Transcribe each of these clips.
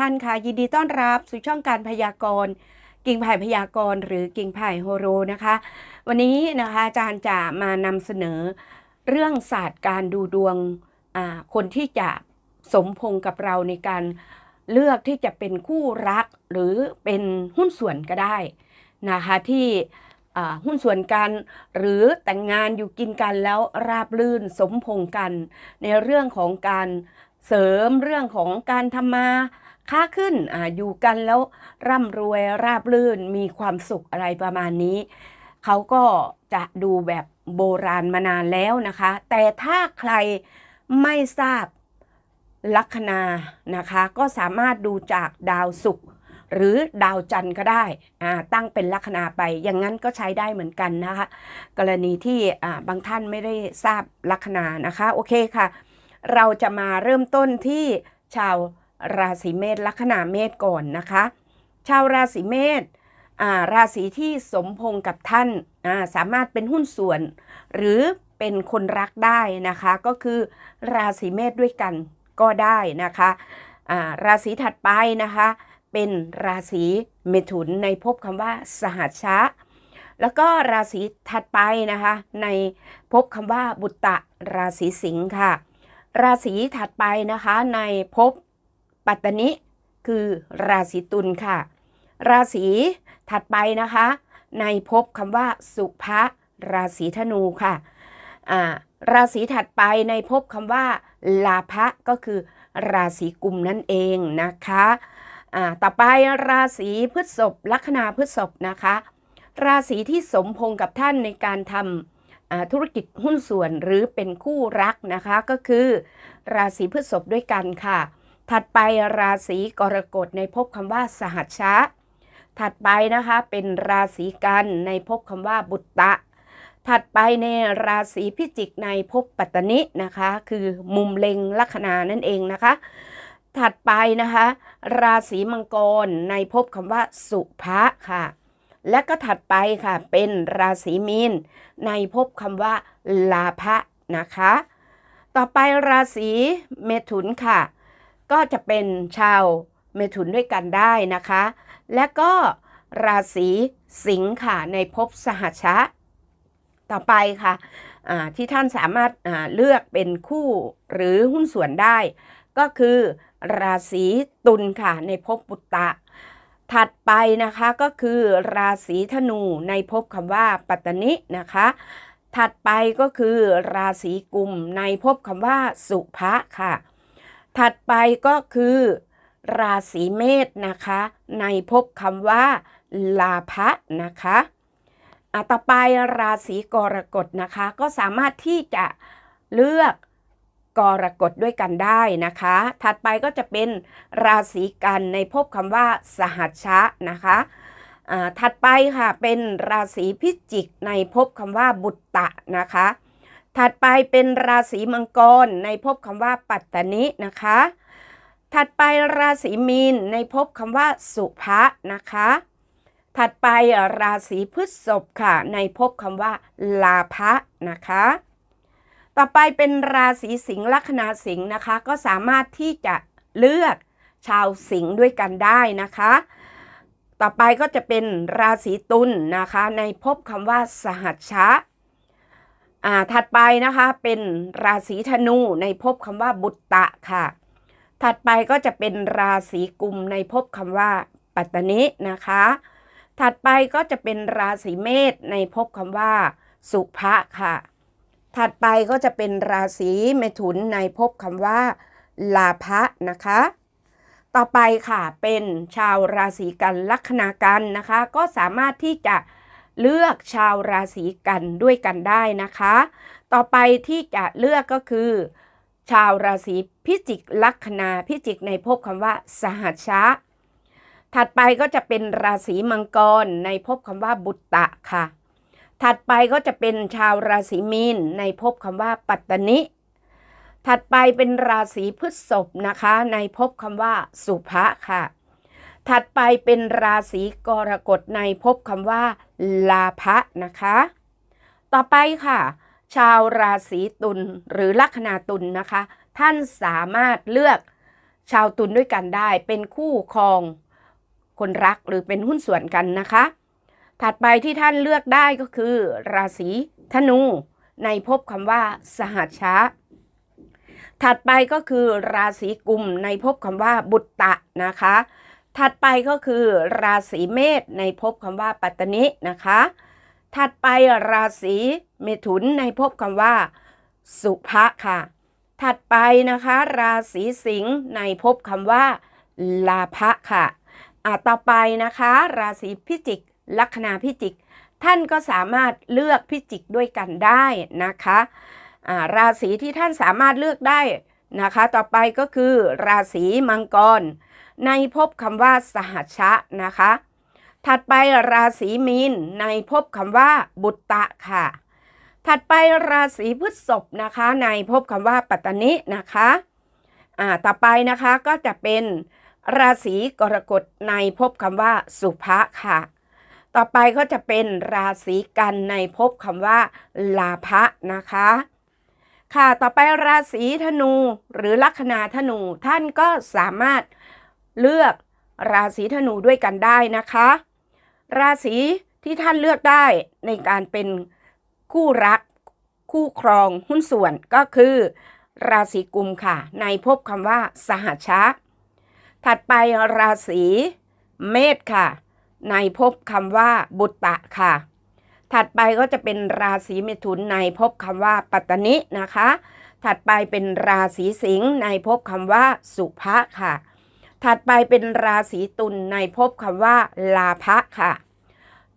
ท่านค่ะ ยินดีต้อนรับสู่ช่องการพยากรณ์ กิ่งไผ่พยากรณ์หรือกิ่งไผ่โฮโรนะคะ วันนี้นะคะอาจารย์จะมานำเสนอเรื่องศาสตร์การดูดวงคนที่จะสมพงกับเราในการเลือกที่จะเป็นคู่รักหรือเป็นหุ้นส่วนก็ได้นะคะที่หุ้นส่วนกันหรือแต่งงานอยู่กินกันแล้วราบรื่นสมพงกัน ในเรื่องของการ เสริมเรื่องของการทำมาค้าขึ้นออยู่กันแล้วร่ำรวยราบรื่นมีความสุขอะไรประมาณนี้ เขาก็จะดูแบบโบราณมานานแล้วนะคะ แต่ถ้าใครไม่ทราบลัคนานะคะ ก็สามารถดูจากดาวศุกร์หรือดาวจันทร์ก็ได้ตั้งเป็นลัคนาไป อย่างนั้นก็ใช้ได้เหมือนกันนะคะ กรณีที่บางท่านไม่ได้ทราบลัคนานะคะ โอเคค่ะ เราจะมาเริ่มต้นที่ชาวราศีเมษลัคนาเมษก่อนนะคะ ชาวราศีเมษราศีที่สมพงกับท่านาสามารถเป็นหุ้นส่วน หรือเป็นคนรักได้นะคะ ก็คือราศีเมษด้วยกันก็ได้นะคะาราศีถัดไปนะคะ เป็นราศีเมถุนในภพคำว่าสหัชชะ แล้วก็ราศีถัดไปนะคะ ในภพคำว่าบุตตะราศีสิงค์ค่ะ ราศีถัดไปนะคะในภพปัตตนิคือราศีตุลค่ะ ราศีถัดไปนะคะ ในภพคำว่าสุภะราศีธนูค่ะราศีถัดไปในภพคำว่าลาภะก็คือราศีกุมนั่นเองนะคะต่อไปราศีพฤษภลัคนาพฤษภนะคะ ราศีที่สมพงษ์กับท่านในการทำ ธุรกิจหุ้นส่วนหรือเป็นคู่รักนะคะก็คือ ราศีพฤษภด้วยกันค่ะ ถัดไปราศีกรกฎในภพคำว่าสหัชชะ ถัดไปนะคะเป็นราศีกันในภพคำว่าบุตตะ ถัดไปในราศีพิจิกในภพปัตตนินะคะ คือมุมเล็งลัคนานั่นเองนะคะ ถัดไปนะคะ ราศีมังกรในภพคำว่าสุภะค่ะ และก็ถัดไปค่ะเป็นราศีมีน ในภพคำว่าลาภะนะคะ ต่อไปราศีเมถุนค่ะ ก็จะเป็นชาวเมถุนด้วยกันได้นะคะ และก็ราศีสิงค์ค่ะในภพสหัชะ ต่อไปค่ะที่ท่านสามารถเลือกเป็นคู่หรือหุ้นส่วนได้ ก็คือราศีตุลค่ะในภพบุตตะ ถัดไปนะคะก็คือราศีธนูในภพคำว่าปัตตนินะคะ ถัดไปก็คือราศีกุมในภพคำว่าสุภะค่ะ ถัดไปก็คือราศีเมษนะคะ ในภพคำว่าลาภะนะคะอะต่อไปราศีกรกฎนะคะ ก็สามารถที่จะเลือก กรกฎด้วยกันได้นะคะ ถัดไปก็จะเป็นราศีกันในภพคำว่าสหัชชะนะคะอ่าถัดไปค่ะเป็นราศีพิจิกในภพคำว่าบุตตะนะคะ ถัดไปเป็นราศีมังกรในภพคำว่าปัตตนินะคะ ถัดไปราศีมีนในภพคำว่าสุภะนะคะ ถัดไปราศีพฤษภค่ะในภพคำว่าลาภะนะคะ ต่อไปเป็นราศีสิงห์ลัคนาสิงห์นะคะ ก็สามารถที่จะเลือกชาวสิงห์ด้วยกันได้นะคะ ต่อไปก็จะเป็นราศีตุลนะคะ ในภพคำว่าสหัชชะอ่าถัดไปนะคะเป็นราศีธนูในภพคำว่าบุตตะค่ะ ถัดไปก็จะเป็นราศีกุมในภพคำว่าปัตตนินะคะ ถัดไปก็จะเป็นราศีเมษในภพคำว่า สุภะค่ะ ถัดไปก็จะเป็นราศีเมถุนในภพคำว่า ลาภะนะคะ ต่อไปค่ะเป็นชาวราศีกันลัคนากันนะคะ ก็สามารถที่จะเลือกชาวราศีกันด้วยกันได้นะคะ ต่อไปที่จะเลือกก็คือ ชาวราศีพิจิกลัคนาพิจิกในภพคำว่า สหัชชะถัดไปก็จะเป็นราศีมังกรในภพคำว่าบุตตะค่ะ ถัดไปก็จะเป็นชาวราศีมีนในภพคำว่าปัตตนิ ถัดไปเป็นราศีพฤษภนะคะ ในภพคำว่าสุภะค่ะ ถัดไปเป็นราศีกรกฎในภพคำว่าลาภะนะคะ ต่อไปค่ะ ชาวราศีตุลหรือลัคนาตุลนะคะ ท่านสามารถเลือกชาวตุลด้วยกันได้เป็นคู่ครองคนรักหรือเป็นหุ้นส่วนกันนะคะ ถัดไปที่ท่านเลือกได้ก็คือ ราศีธนู ในภพคำว่า สหัชชะ ถัดไปก็คือ ราศีกุมในภพคำว่า บุตตะนะคะ ถัดไปก็คือราศีเมษในภพคำว่าปัตตนินะคะ ถัดไปราศีเมถุนในภพคำว่า สุภะค่ะ ถัดไปนะคะ ราศีสิงห์ในภพคำว่าลาภะค่ะอะต่อไปนะคะ ราศีพิจิก ลัคนาพิจิก ท่านก็สามารถเลือกพิจิกด้วยกันได้นะคะอ่าราศีที่ท่านสามารถเลือกได้นะคะ ต่อไปก็คือราศีมังกร ในภพคำว่าสหัชชะนะคะ ถัดไปราศีมีนในภพคำว่าบุตตะค่ะ ถัดไปราศีพฤษภนะคะ ในภพคำว่าปัตตนินะคะอ่าต่อไปนะคะก็จะเป็นราศีกรกฎในภพคำว่าสุภะค่ะ ต่อไปก็จะเป็นราศีกันในภพคำว่าลาภะนะคะ ค่ะต่อไปราศีธนูหรือลัคนาธนูท่านก็สามารถเลือกราศีธนูด้วยกันได้นะคะ ราศีที่ท่านเลือกได้ในการเป็นคู่รัก คู่ครองหุ้นส่วนก็คือ ราศีกุมค่ะ ในภพคำว่าสหัชชะถัดไปราศีเมษค่ะ ในภพคำว่าบุตตะค่ะ ถัดไปก็จะเป็นราศีเมถุนในภพคำว่าปัตตนินะคะ ถัดไปเป็นราศีสิงห์ในภพคำว่าสุภะค่ะ ถัดไปเป็นราศีตุลในภพคำว่าลาภะค่ะ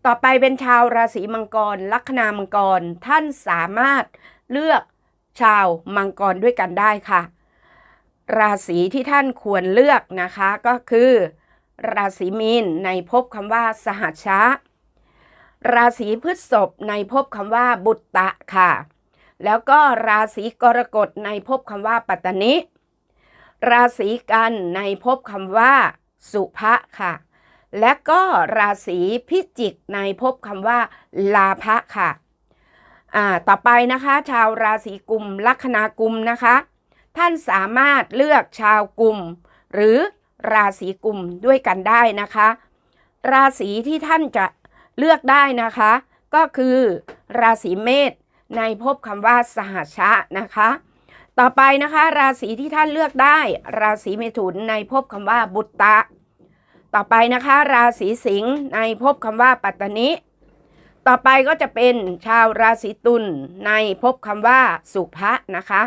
ต่อไปเป็นชาวราศีมังกร ลัคนามังกรท่านสามารถเลือกชาวมังกรด้วยกันได้ค่ะ ราศีที่ท่านควรเลือกนะคะก็คือ ราศีมีนในภพคำว่าสหัชชะ ราศีพฤษภในภพคำว่าบุตตะค่ะ แล้วก็ราศีกรกฎในภพคำว่าปัตตนิ ราศีกันในภพคำว่าสุภะค่ะ และก็ราศีพิจิกในภพคำว่าลาภะค่ะอ่าต่อไปนะคะชาวราศีกุมลัคนากุมนะคะ ท่านสามารถเลือกชาวกุมหรือ ราศีกุมด้วยกันได้นะคะ ราศีที่ท่านจะเลือกได้นะคะ ก็คือราศีเมษในภพคำว่าสหชชะนะคะ ต่อไปนะคะ ราศีที่ท่านเลือกได้ ราศีเมถุนในภพคำว่าบุตตะ ต่อไปนะคะ ราศีสิงห์ในภพคำว่าปัตตนิต่อไปก็จะเป็นชาวราศีตุลในภพคำว่าสุภะนะคะ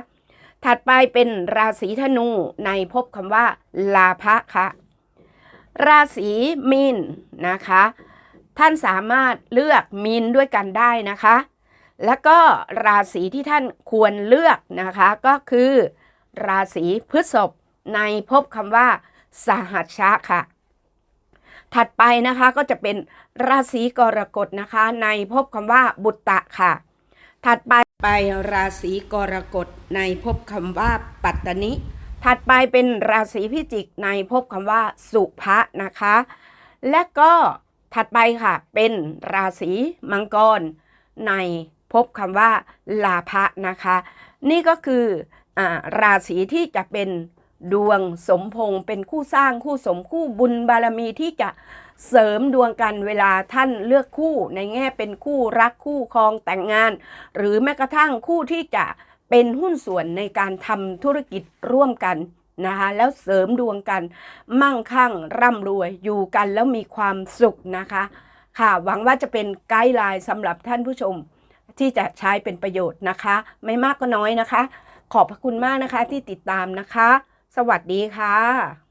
ถัดไปเป็นราศีธนูในภพคำว่า ลาภะค่ะ ราศีมีนนะคะ ท่านสามารถเลือกมีนด้วยกันได้นะคะ แล้วก็ราศีที่ท่านควรเลือกนะคะก็คือ ราศีพฤษภในภพคำว่า สหัชชะค่ะ ถัดไปนะคะก็จะเป็นราศีกรกฎนะคะ ในภพคำว่าบุตตะค่ะ ถัดไป ไปราศีกรกฎในภพคำว่าปัตตนิ ถัดไปเป็นราศีพิจิกในภพคำว่าสุภะนะคะ และก็ถัดไปค่ะเป็นราศีมังกร ในภพคำว่าลาภะนะคะ นี่ก็คืออาราศีที่จะเป็นดวงสมพงษ์เป็นคู่สร้างคู่สมคู่บุญบารมีที่จะ เสริมดวงกันเวลาท่านเลือกคู่ในแง่เป็นคู่รักคู่ครองแต่งงาน หรือแม้กระทั่งคู่ที่จะเป็นหุ้นส่วนในการทำธุรกิจร่วมกันนะคะแล้วเสริมดวงกัน มั่งคั่งร่ำรวยอยู่กันแล้วมีความสุขนะคะ ค่ะหวังว่าจะเป็นไกด์ไลน์สำหรับท่านผู้ชม ที่จะใช้เป็นประโยชน์นะคะ ไม่มากก็น้อยนะคะ ขอบพระคุณมากนะคะที่ติดตามนะคะ สวัสดีค่ะ